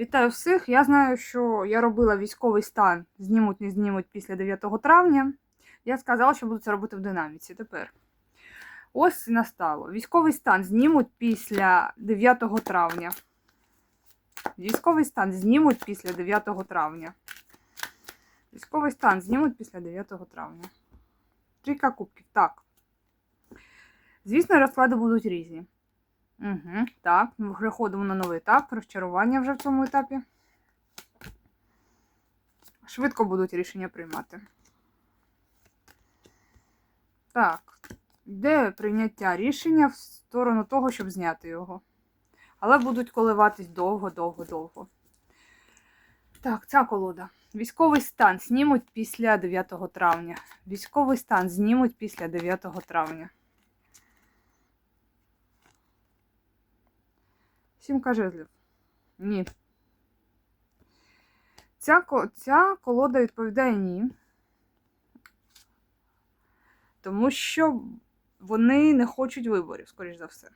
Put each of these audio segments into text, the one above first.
Вітаю всіх. Я знаю, що я робила військовий стан. Знімуть, не знімуть після 9 травня. Я сказала, що буду це робити в динаміці. Тепер. Ось і настало. Військовий стан знімуть після 9 травня. Військовий стан знімуть після 9 травня. Військовий стан знімуть після 9 травня. Трійка кубків. Так. Звісно, розклади будуть різні. Угу, так, переходимо на новий етап. Розчарування вже в цьому етапі. Швидко будуть рішення приймати. Так, йде прийняття рішення в сторону того, щоб зняти його. Але будуть коливатись довго-довго-довго. Так, ця колода. Військовий стан знімуть після 9 травня. Військовий стан знімуть після 9 травня. Сімка жезлів. Ні. Ця, ця колода відповідає ні. Тому що вони не хочуть виборів, скоріш за все.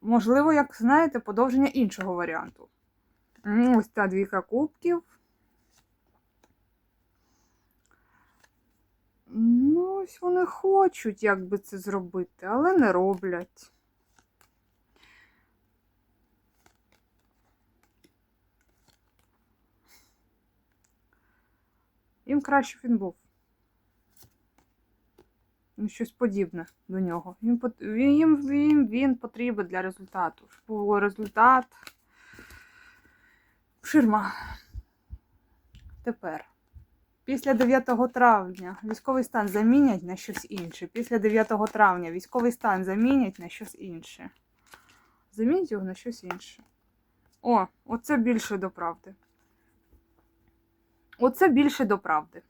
Можливо, як знаєте, подовження іншого варіанту. Ось та двійка кубків. Ну, ось вони хочуть, як би це зробити, але не роблять. Їм краще він був. Ну, щось подібне до нього. Їм, їм, він, він потрібен для результату. Був результат. Ширма. Тепер. Після 9 травня військовий стан замінять на щось інше. Після 9 травня військовий стан замінять на щось інше. Замінять його на щось інше. О, оце більше до правди. Оце більше до правди.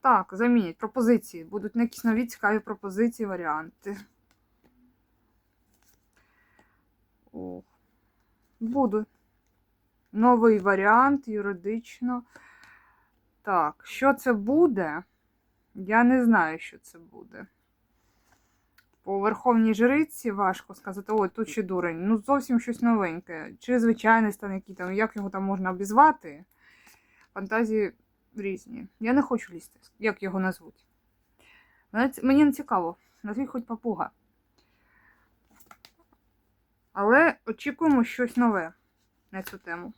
Так, замінять пропозиції. Будуть якісь нові цікаві пропозиції, варіанти. О, буде. Новий варіант юридично. Так, що це буде? Я не знаю, що це буде. По Верховній Жриці важко сказати, ой, тут ще дурень. Ну, зовсім щось новеньке. Чи звичайний стан, який там, як його там можна обізвати? Фантазії різні. Я не хочу лізти, як його назвуть. Мені не цікаво, назвіть хоч папуга. Але очікуємо щось нове на цю тему.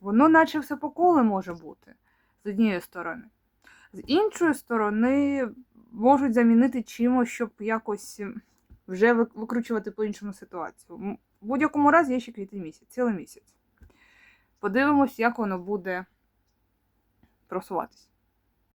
Воно, наче все по колу може бути з однієї сторони. З іншої сторони, можуть замінити чимось, щоб якось вже викручувати по-іншому ситуацію. М, В будь-якому разі є ще квітень місяць, цілий місяць. Подивимось, як воно буде просуватись.